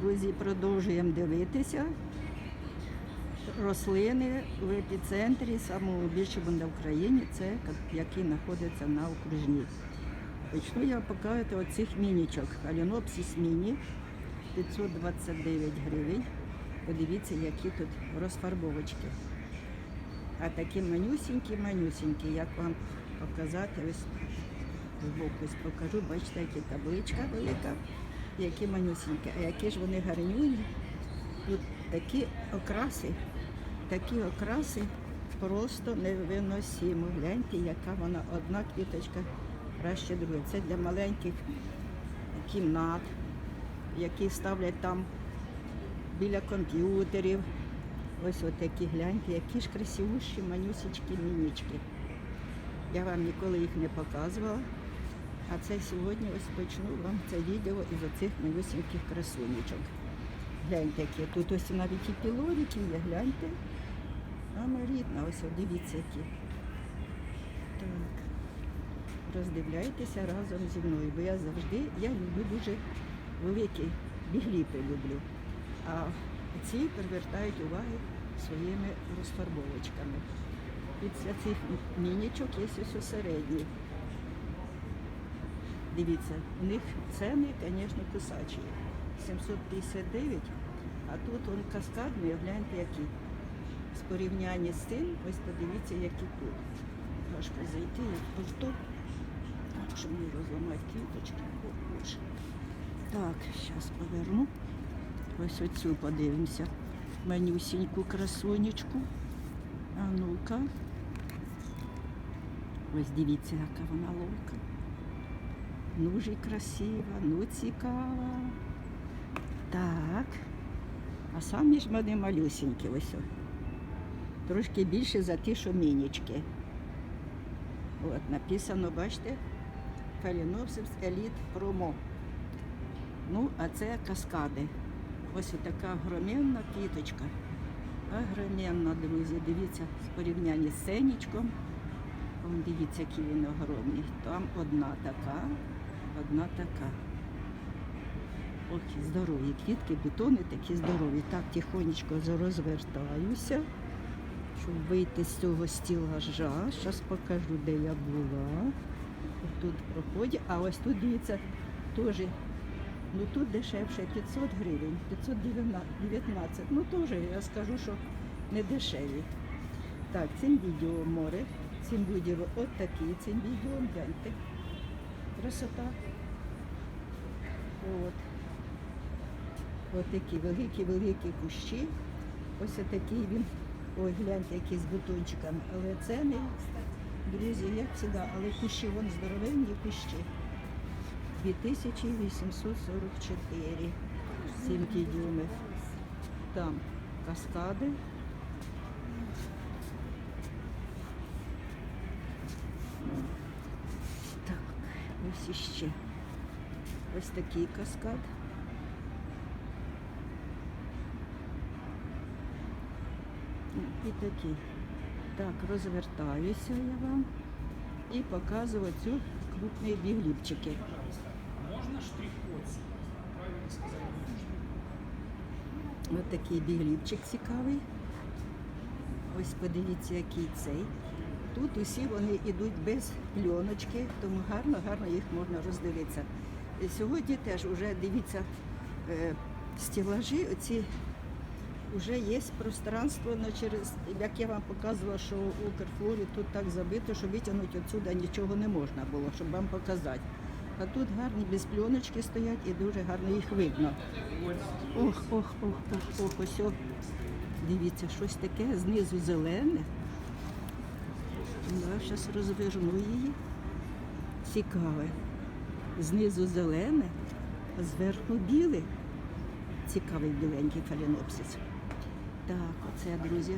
друзі, продовжуємо дивитися. Рослини в епіцентрі самого більшого на Україні, це які знаходяться на окружній. Почну я показувати оцих мінічок. Фалінопсис міні 529 гривень. Подивіться, які тут розфарбовочки. А такі манюсінькі-манюсінькі, як вам показати, ось збоку покажу, бачите, які табличка велика, які манюсінькі, а які ж вони гарнюні. Тут такі окраси, такі окраси просто невиносимо. Гляньте, яка вона одна квіточка краще другої. Це для маленьких кімнат, які ставлять там біля комп'ютерів. Ось отакі гляньте, які ж красивущі манюсічки мінічки. Я вам ніколи їх не показувала. А це сьогодні ось почну вам це відео із оцих малюсеньких красунечок. Гляньте, які тут ось навіть і пілорики є, гляньте. Мама рідна, ось о, дивіться які. Так. Роздивляйтеся разом зі мною, бо я завжди, я люблю дуже великі бігліпи люблю. А ці привертають увагу своїми розфарбовочками. Після цих мінічок є ось у середній. Дивіться, у них ціни, звісно, кусачі. 759, а тут он каскадний, гляньте які. З порівняння з цим, ось подивіться, які тут. Трошки зайти, як так, щоб не розламати квіточки. О. Так, зараз поверну. Ось оцю подивимося. Манюсіньку красунечку. А ну-ка. Ось дивіться, яка вона ловка. Ну ж і красива, ну цікава. Так. А самі ж вони малюсінькі ось. Трошки більше за ті, що мінічки. От, написано, бачите, Фалінопсис Еліт Промо. Ну, а це каскади. Ось така огроменна квіточка. Огроменна, друзі. Дивіться, з порівняння з сенічком. Вон дивіться, який він огромний. Там одна така, одна така. Ох, здорові квітки, бутони такі здорові. Так, тихонечко розвертаюся, щоб вийти з цього стілажа. Зараз покажу, де я була. Тут проходять, а ось тут дивіться, теж, ну тут дешевше 500 гривень, 519. Ну теж я скажу, що не дешеві. Так, цим відео море, цим відео от цим відео гляньте. Красота. От. Ось такі великі-великі кущі. Ось такий він. Ой, гляньте, який з бутончиками. Але це не, друзі, як завжди, але кущі, вон здоровенні кущі. 2844. 7 дюймів. Там каскади. Так, ось іще. Ось такий каскад. І такий. Так, розвертаюся я вам і показую цю крупні бігліпчики. Можно штрих-код? Правильно сказать, можно. Ось такий бігліпчик цікавий. Ось подивіться, який цей. Тут усі вони йдуть без пленочки, тому гарно-гарно їх можна роздивитися. Сьогодні теж вже дивіться е, стелажі, оці вже є пространство ну, через, як я вам показувала, що у Карфурі тут так забито, що витягнути відсюди нічого не можна було, щоб вам показати. А тут гарні без пленочки стоять і дуже гарно їх видно. Ох, ох, ох, ох, ох, ось. Дивіться, щось таке знизу зелене. Я зараз розверну її. Цікаве. Знизу зелене, а зверху біле. Цікавий біленький фаленопсис. Так, оце, друзі,